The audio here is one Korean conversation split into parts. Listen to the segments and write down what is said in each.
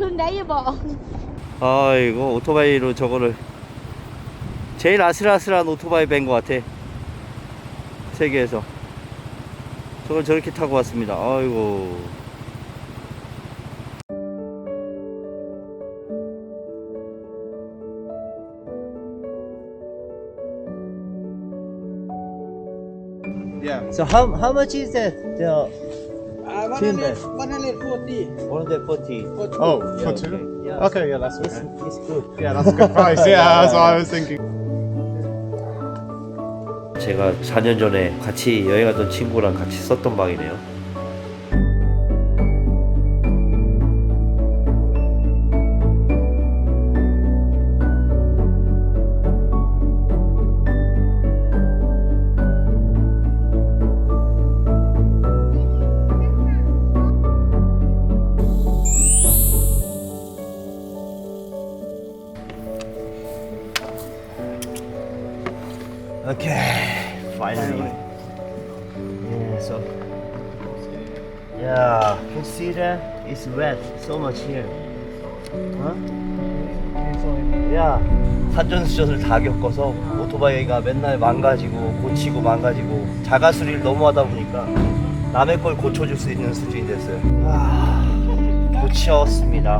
Khương đấy với bộ 아, 이거 오토바이로 저거를 제일 아슬아슬한 오토바이 뺀것 같아. 세계에서. 저걸 저렇게 타고 왔습니다. 아이고. Yeah. So how how much is that? The Uh, Two 100, 140 140. for two. Oh, Yeah, for okay. two? Yeah. Okay, yeah, that's It's, okay. it's good. Yeah, that's a good price. Yeah, that's what I was thinking. 제가 4년 전에 같이 여행하던 친구랑 같이 썼던 방이네요. That it's wet so much here. Huh? Yeah. 산전수전을 다 겪어서 오토바이가 맨날 망가지고 고치고 망가지고 자가 수리를 너무 하다 보니까 남의 걸 고쳐줄 수 있는 수준이 됐어요. 아, 고치었습니다.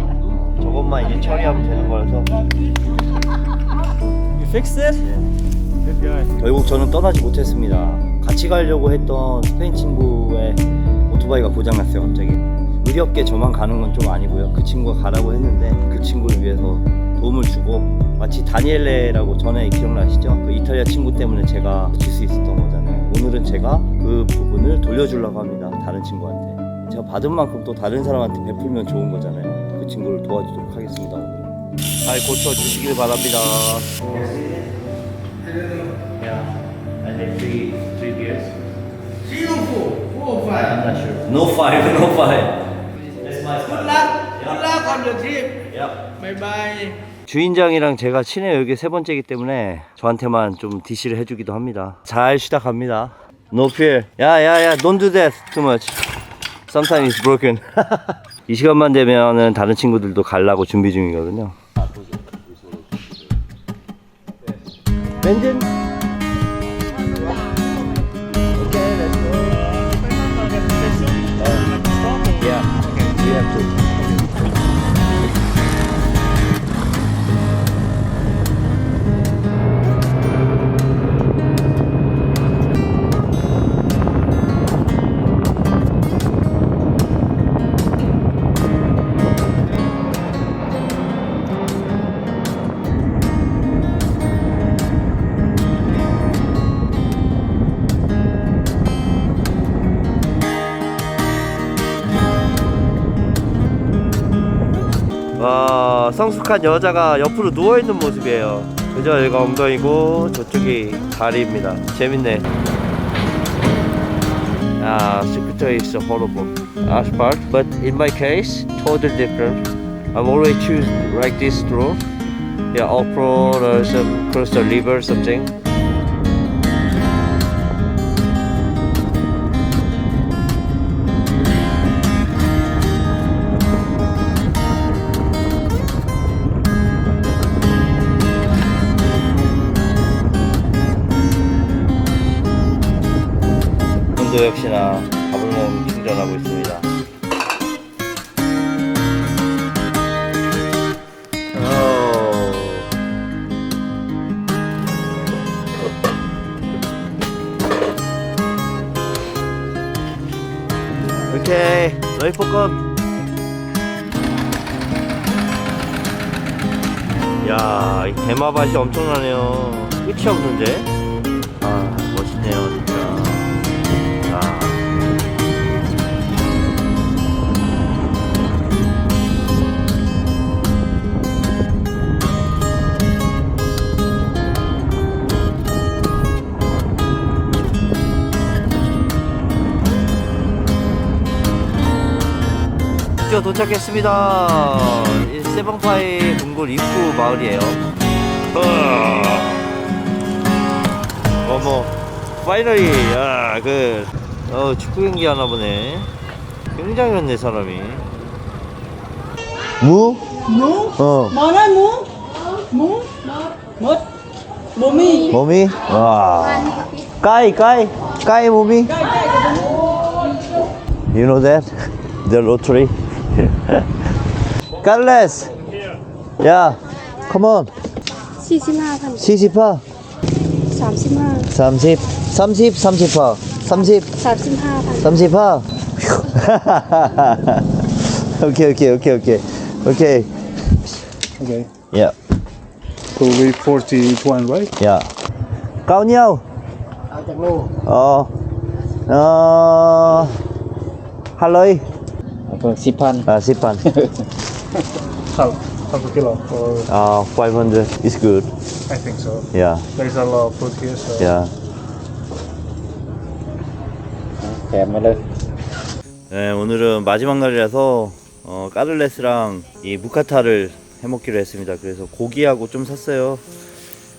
저것만 이제 처리하면 되는 거라서. You fix it? 결국 저는 떠나지 못했습니다. 같이 가려고 했던 스페인 친구의 오토바이가 고장났어요, 갑자기. 의리 없게 저만 가는 건 좀 아니고요. 그 친구가 가라고 했는데 그 친구를 위해서 도움을 주고 마치 다니엘레라고 전에 기억나시죠? 그 이탈리아 친구 때문에 제가 질수 있었던 거잖아요. 오늘은 제가 그 부분을 돌려주려고 합니다. 다른 친구한테. 제가 받은 만큼 또 다른 사람한테 베풀면 좋은 거잖아요. 그 친구를 도와주도록 하겠습니다. 오늘. 잘 고쳐주시길 바랍니다. Yeah, I think three three beers. Three or four? Four or five? I'm not sure. No five, no five. Good luck. Good luck on your trip. Bye bye. 주인장이랑 제가 친해요. 이게 세 번째이기 때문에 저한테만 좀 DC를 해주기도 합니다. 잘 쉬다 갑니다. No fear. 야, 야, 야, don't do that too much. Sometimes it's broken. 이 시간만 되면은 다른 친구들도 가려고 준비 중이거든요. 벤진? 성숙한 여자가 옆으로 누워있는 모습이에요 그죠 여기가 엉덩이고 저쪽이 다리입니다 재밌네 아 secretary is horrible as part but in my case totally different I'm always choose like this draw yeah off-road or some cross the river something 역시나 먹으면 충전하고 있습니다. 오. 오케이, 너희 포건. 야, 이 대마밭이 엄청나네요. 끝이 없는데. 아, 도착했습니다. 이 세방파이 동굴 입구 마을이에요. 어머, 파이널리, 야, 그, 어, 축구 경기 하나 보네. 굉장히 많네, 사람이. 무? Mu. 어. Mu. Mu. Một. Bố mì. 몸이? 와. 까이, 까이, 까이 몸이? You know that? The lottery? Carles! Yeah, come on. 45,000 40파. 35 30, 30, 30파. 30, 35,000 30파. okay, okay, okay, okay. Okay. Okay. Yeah, Probably 41, right? yeah. Cao nhiêu? Ờ. Ờ. Haloi. Vâng, xịp pan. À, 10판. Half, half a kilo. Or Uh, 500 is good. I think so. Yeah, There's a lot of food here, so. yeah. Lên. 네, 오늘은 마지막 날이라서 어, 까를레스랑 이 무카타를 해먹기로 했습니다. 그래서 고기하고 좀 샀어요.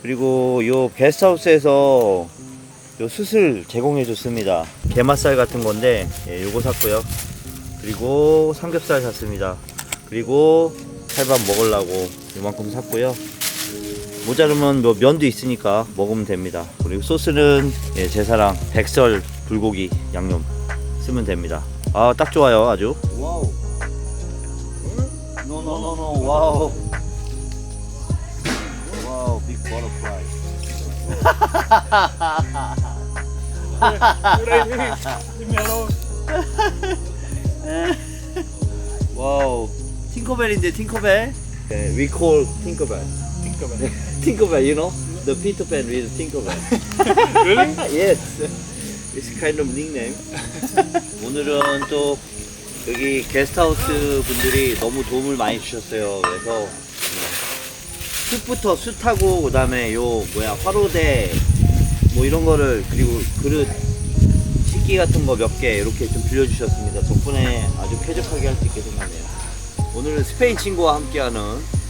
그리고 요 게스트하우스에서 요 수술 제공해 줬습니다. 게맛살 같은 건데 예, 요거 샀고요. 그리고 삼겹살 샀습니다. 그리고 살밥 먹으려고 요만큼 샀고요. 모자르면 뭐 면도 있으니까 먹으면 됩니다. 그리고 소스는 예, 제 사랑 백설 불고기 양념 쓰면 됩니다. 아, 딱 좋아요, 아주. 와우. 노노노노 와우. 와우, 빅 버터플라이. 와우. 팅커벨인데 팅커벨? 네, we call 팅커벨. 팅커벨. 팅커벨, you know? The Peter Pan with Tinkerbell. really? yes. It's kind of nickname. 오늘은 또 여기 게스트하우스 분들이 너무 도움을 많이 주셨어요. 그래서 음, 숯부터 숯하고 그다음에 요 뭐야 화로대 뭐 이런 거를 그리고 그릇 식기 같은 거 몇 개 이렇게 좀 빌려주셨습니다. 덕분에 아주 쾌적하게 할 수 있게 생겼네요. 오늘은 스페인 친구와 함께하는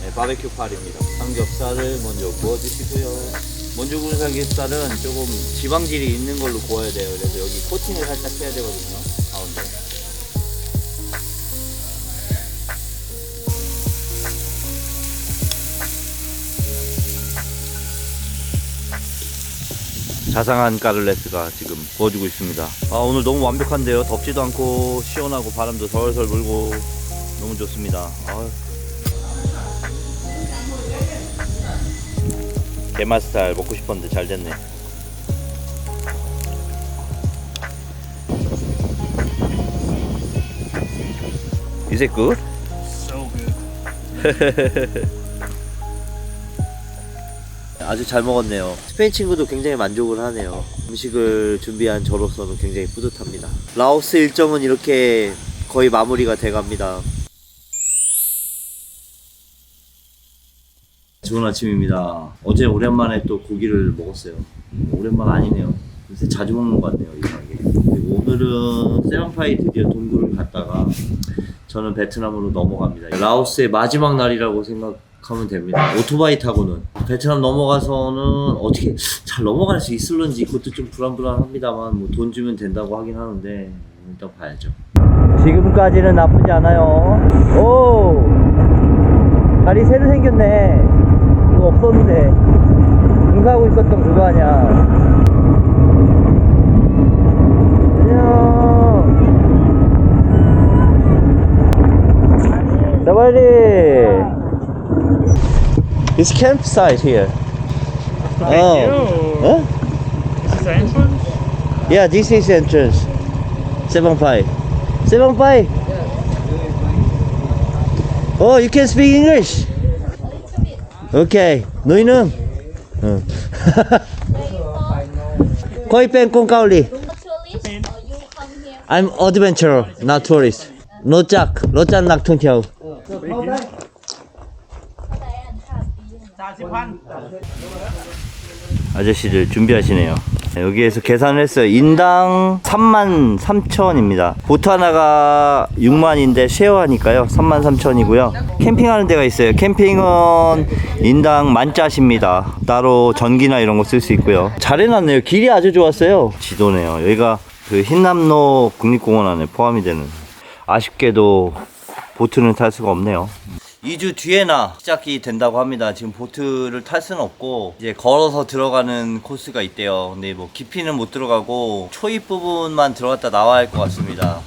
네, 바베큐 파리입니다. 삼겹살을 먼저 구워주시고요. 먼저 구운 삼겹살은 조금 지방질이 있는 걸로 구워야 돼요. 그래서 여기 코팅을 살짝 해야 되거든요. 자상한 까를레스가 지금 구워주고 있습니다. 아, 오늘 너무 완벽한데요. 덥지도 않고 시원하고 바람도 솔솔 불고 너무 좋습니다. 아유. 게맛살 먹고 싶었는데 잘 됐네. Is it good? So good. 아주 잘 먹었네요. 스페인 친구도 굉장히 만족을 하네요. 음식을 준비한 저로서는 굉장히 뿌듯합니다. 라오스 일정은 이렇게 거의 마무리가 돼갑니다. 좋은 아침입니다. 어제 오랜만에 또 고기를 먹었어요. 오랜만 아니네요. 요새 자주 먹는 것 같네요, 이상하게. 그리고 오늘은 세방파이 드디어 동굴을 갔다가 저는 베트남으로 넘어갑니다. 라오스의 마지막 날이라고 생각 하면 됩니다. 오토바이 타고는 베트남 넘어가서는 어떻게 잘 넘어갈 수 있을런지 그것도 좀 불안불안합니다만 뭐 돈 주면 된다고 하긴 하는데 일단 봐야죠. 지금까지는 나쁘지 않아요. 오, 다리 새로 생겼네. 그거 없었는데 공사하고 있었던 그거 아니야. 안녕. Nobody. It's campsite here. oh. Huh? Is the entrance? Yeah, this is entrance. Seven Pai. Seven Pai. Oh, you can speak English. Okay. 너희는? 응. 거의 뺑꽁 까올리. tourist or you come here I'm adventurer, 아저씨들 준비하시네요. 네, 여기에서 계산을 했어요. 인당 3만 3천입니다. 보트 하나가 6만인데 쉐어하니까요. 3만 3천이고요. 캠핑하는 데가 있어요. 캠핑은 인당 만짜십니다. 따로 전기나 이런 거 쓸 수 있고요. 잘 해놨네요. 길이 아주 좋았어요. 지도네요. 여기가 그 흰남로 국립공원 안에 포함이 되는 아쉽게도 보트는 탈 수가 없네요. 2주 뒤에나 시작이 된다고 합니다. 지금 보트를 탈 수는 없고 이제 걸어서 들어가는 코스가 있대요. 근데 뭐 깊이는 못 들어가고 초입 부분만 들어갔다 나와야 할 것 같습니다.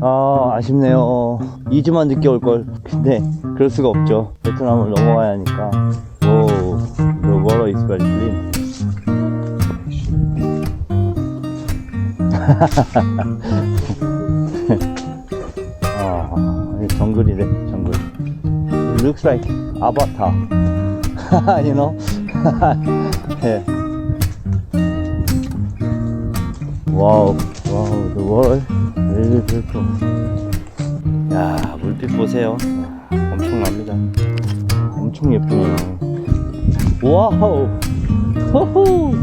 아 아쉽네요. 2주만 늦게 올 걸. 근데 그럴 수가 없죠. 베트남을 넘어가야 하니까. 오, the water is very. 아, 이 정글이래, 정글. It looks like avatar. you know? yeah. 와우, 와우, the water really beautiful. 야, 물빛 보세요. 엄청납니다. 엄청 예쁘네요. 와우, 호호,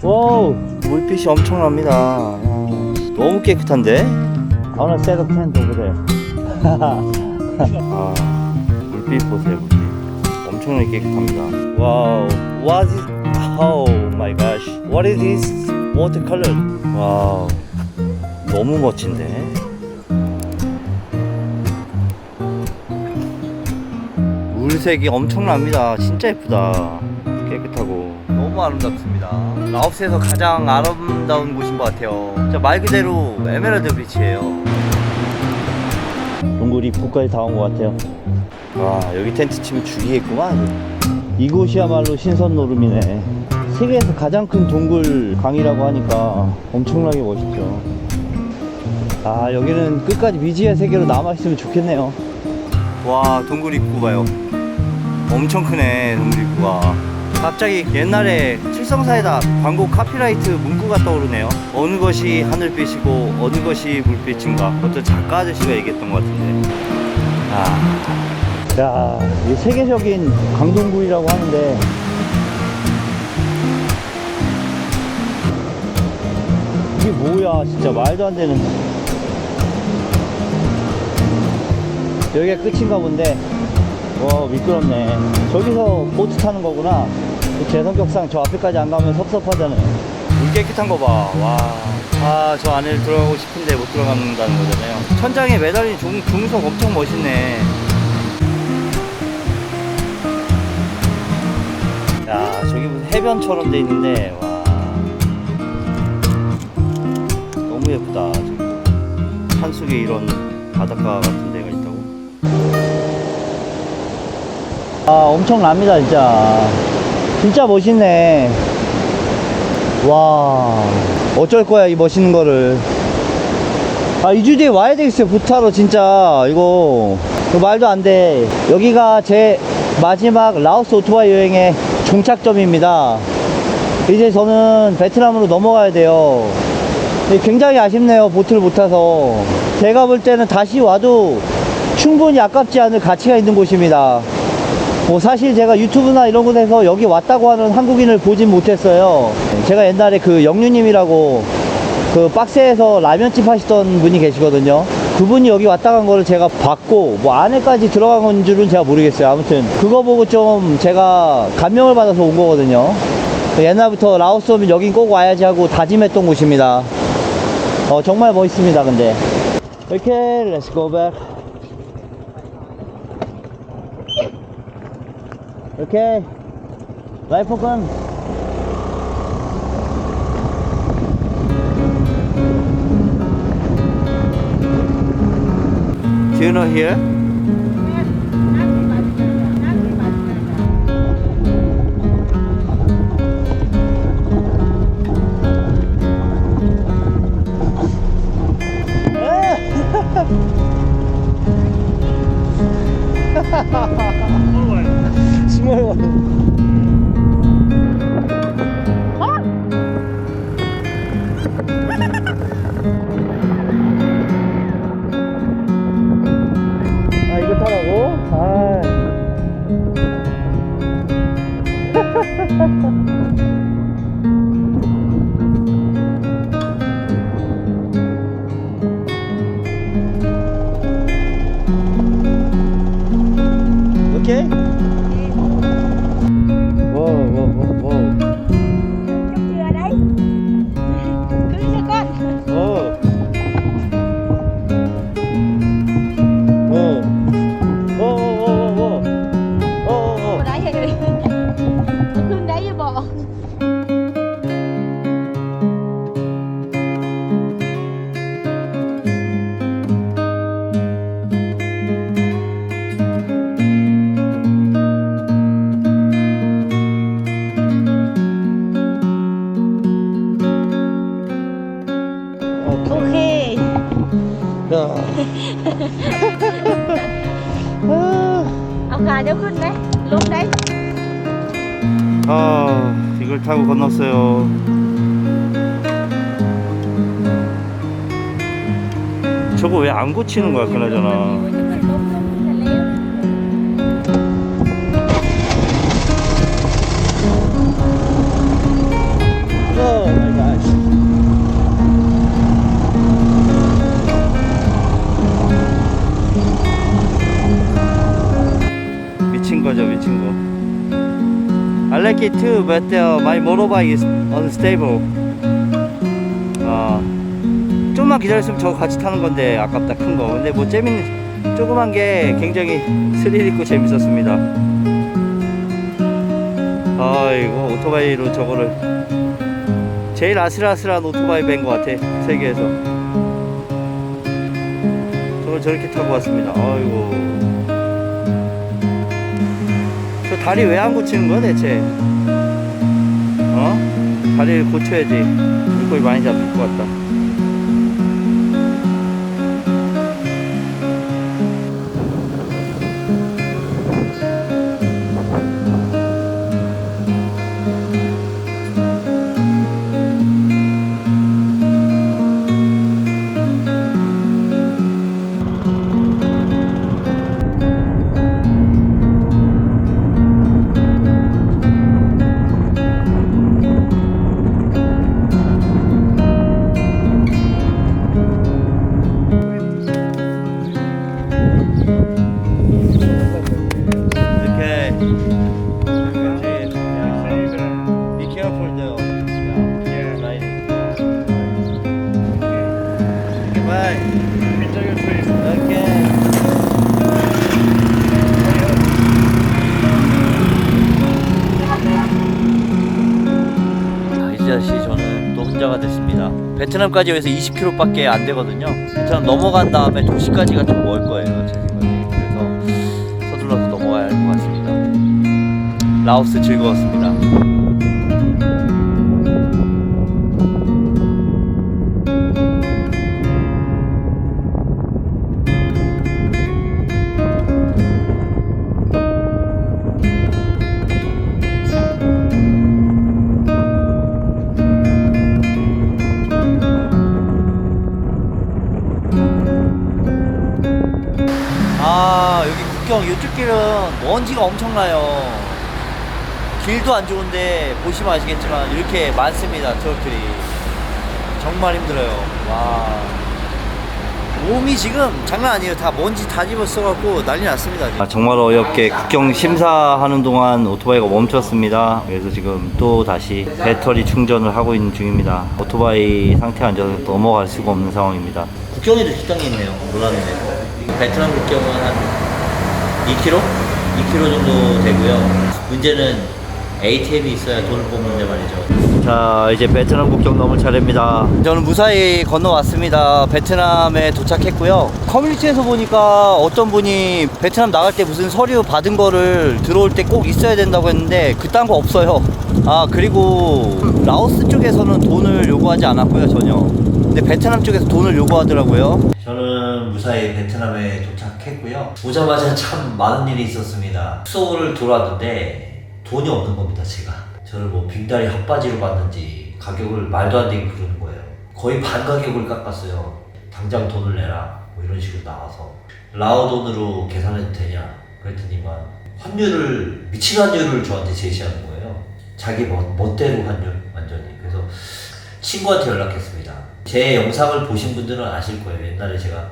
와우, 물빛이 엄청납니다. 야, 너무 깨끗한데? I wanna set a tent over there. 아, 물빛 보세요, 물빛. 엄청나게 깨끗합니다. 와우, what is, oh my gosh. What is this watercolor? 와우, 너무 멋진데? 물색이 엄청납니다. 진짜 예쁘다. 깨끗하고 너무 아름답습니다. 라오스에서 가장 아름다운 곳인 것 같아요. 진짜 말 그대로 에메랄드 비치예요. 동굴 입구까지 다온 것 같아요. 와 여기 텐트 치면 죽이겠구만. 이곳이야말로 신선 노름이네. 세계에서 가장 큰 동굴 강이라고 하니까 엄청나게 멋있죠. 아 여기는 끝까지 미지의 세계로 남아있으면 좋겠네요. 와 동굴 입구 봐요. 엄청 크네 동굴 입구가. 갑자기 옛날에 칠성사에다 광고 카피라이트 문구가 떠오르네요. 어느 것이 하늘빛이고 어느 것이 물빛인가. 어떤 작가 아저씨가 얘기했던 것 같은데. 아, 야, 이 세계적인 강동굴이라고 하는데 이게 뭐야, 진짜 말도 안 되는. 여기가 끝인가 본데. 와, 미끄럽네. 저기서 보트 타는 거구나. 제 성격상 저 앞에까지 안 가면 섭섭하잖아요. 물 깨끗한 거 봐. 와. 아, 저 안에 들어가고 싶은데 못 들어간다는 거잖아요. 천장에 매달린 중, 중석 엄청 멋있네. 야, 저기 무슨 해변처럼 돼 있는데, 와. 너무 예쁘다. 저기. 산속에 이런 바닷가 같은 데가 있다고. 아, 엄청납니다, 진짜. 진짜 멋있네. 와, 어쩔 거야, 이 멋있는 거를. 아, 2주 뒤에 와야 되겠어요, 부타로, 진짜. 이거 말도 안 돼. 여기가 제 마지막 라오스 오토바이 여행의 종착점입니다. 이제 저는 베트남으로 넘어가야 돼요. 근데 굉장히 아쉽네요, 보트를 못 타서. 제가 볼 때는 다시 와도 충분히 아깝지 않을 가치가 있는 곳입니다. 뭐 사실 제가 유튜브나 이런 곳에서 여기 왔다고 하는 한국인을 보진 못했어요. 제가 옛날에 그 영유님이라고 그 박스에서 라면집 하시던 분이 계시거든요. 그분이 여기 왔다 간 거를 제가 봤고 뭐 안에까지 들어간 건 줄은 제가 모르겠어요. 아무튼 그거 보고 좀 제가 감명을 받아서 온 거거든요. 옛날부터 라오스 오면 여긴 꼭 와야지 하고 다짐했던 곳입니다. 어 정말 멋있습니다. 근데 이렇게 let's go back. Okay. 라이프 건. Do you know here? Whoa, เอาขาเดี๋ยวขึ้นไหมลงได้ 아, 이걸 타고 건넜어요. 저거 왜 안 고치는 거야, 그나저나. 거죠, 미친 거. I like it too, but uh, my motorbike is unstable. 아, 좀만 기다렸으면 저거 같이 타는 건데 아깝다 큰 거. 근데 뭐 재밌는 조그만 게 굉장히 스릴 있고 재밌었습니다. 아 이거 오토바이로 저거를 제일 아슬아슬한 오토바이 밴 것 같아 세계에서. 저걸 저렇게 타고 왔습니다. 아이고. 다리 왜 안 고치는 거야 대체? 어? 다리를 고쳐야지 물고기 많이 잡힐 것 같다 다시 저는 또 혼자가 됐습니다. 베트남까지 여기서 20km밖에 안 되거든요. 베트남 넘어간 다음에 도시까지가 좀 멀 거예요, 제 생각에. 그래서 서둘러서 넘어가야 할 것 같습니다. 라오스 즐거웠습니다. 국경 이쪽 길은 먼지가 엄청나요. 길도 안 좋은데 보시면 아시겠지만 이렇게 많습니다 트럭들이. 정말 힘들어요. 와. 몸이 지금 장난 아니에요. 다 먼지 다 집어써갖고 난리 났습니다 아, 정말 어렵게 국경 심사하는 동안 오토바이가 멈췄습니다. 그래서 지금 또 다시 배터리 충전을 하고 있는 중입니다. 오토바이 상태 안 좋아서 넘어갈 수가 없는 상황입니다. 국경에도 식당이 있네요. 몰랐네 베트남 국경은 한 2km? 2km 정도 되고요. 문제는 ATM이 있어야 돈을 뽑는데 말이죠. 자, 이제 베트남 국경 넘을 차례입니다. 저는 무사히 건너왔습니다. 베트남에 도착했고요. 커뮤니티에서 보니까 어떤 분이 베트남 나갈 때 무슨 서류 받은 거를 들어올 때 꼭 있어야 된다고 했는데 그딴 거 없어요. 아, 그리고 라오스 쪽에서는 돈을 요구하지 않았고요, 전혀. 근데 베트남 쪽에서 돈을 요구하더라고요. 저는 무사히 베트남에 도착 했고요. 오자마자 참 많은 일이 있었습니다. 숙소를 돌았는데 돈이 없는 겁니다, 제가. 저를 뭐 빙다리 핫바지로 봤는지 가격을 말도 안 되게 부르는 거예요. 거의 반 가격을 깎았어요. 당장 돈을 내라. 뭐 이런 식으로 나와서. 라오 돈으로 계산해도 되냐? 그랬더니만 환율을, 미친 환율을 저한테 제시하는 거예요. 자기 멋, 멋대로 환율, 완전히. 그래서 친구한테 연락했습니다. 제 영상을 보신 분들은 아실 거예요. 옛날에 제가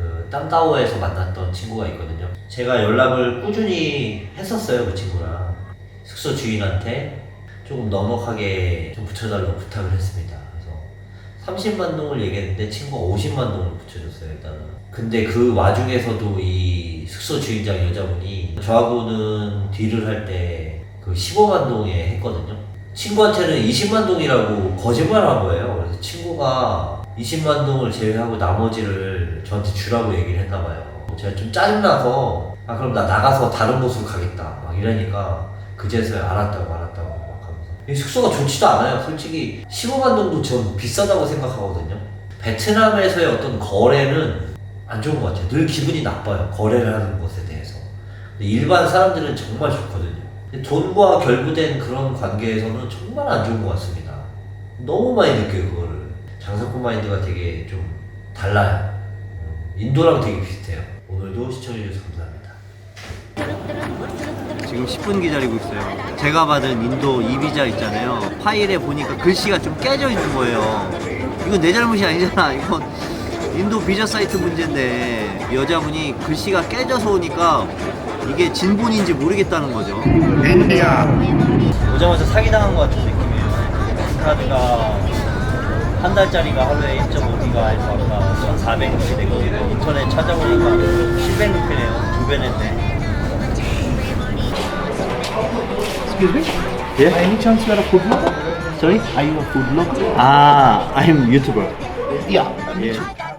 그 땀다오에서 만났던 친구가 있거든요. 제가 연락을 꾸준히 했었어요 그 친구랑 숙소 주인한테 조금 넉넉하게 좀 붙여달라고 부탁을 했습니다. 그래서 30만 동을 얘기했는데 친구가 50만 동을 붙여줬어요 일단은. 근데 그 와중에서도 이 숙소 주인장 여자분이 저하고는 딜을 할 때 그 15만 동에 했거든요. 친구한테는 20만 동이라고 거짓말을 한 거예요. 그래서 친구가 20만 동을 제외하고 나머지를 저한테 주라고 얘기를 했나 봐요. 제가 좀 짜증나서 아 그럼 나 나가서 다른 곳으로 가겠다 막 이러니까 그제서야 알았다고 알았다고 막 하면서 이 숙소가 좋지도 않아요. 솔직히 15만 동도 전 비싸다고 생각하거든요. 베트남에서의 어떤 거래는 안 좋은 것 같아요. 늘 기분이 나빠요. 거래를 하는 것에 대해서. 일반 사람들은 정말 좋거든요. 돈과 결부된 그런 관계에서는 정말 안 좋은 것 같습니다. 너무 많이 느껴요, 그거를. 장사꾼 마인드가 되게 좀 달라요. 인도랑 되게 비슷해요. 오늘도 시청해주셔서 감사합니다. 지금 10분 기다리고 있어요. 제가 받은 인도 이비자 있잖아요. 파일에 보니까 글씨가 좀 깨져 있는 거예요. 이건 내 잘못이 아니잖아. 이건 인도 비자 사이트 문제인데 여자분이 글씨가 깨져서 오니까 이게 진본인지 모르겠다는 거죠. 오자마자 사기당한 것 같은 느낌이에요. 카드가 한 달짜리가 하루에 1.5기가 해서 아까 1,400루피 되거든요. 인터넷 찾아보니까 700루피네요. 두배 냈네. Excuse me? Yeah? By any chance you are a food blogger? Sorry? Are you a food blogger? Ah, I'm YouTuber. Yeah. Yeah.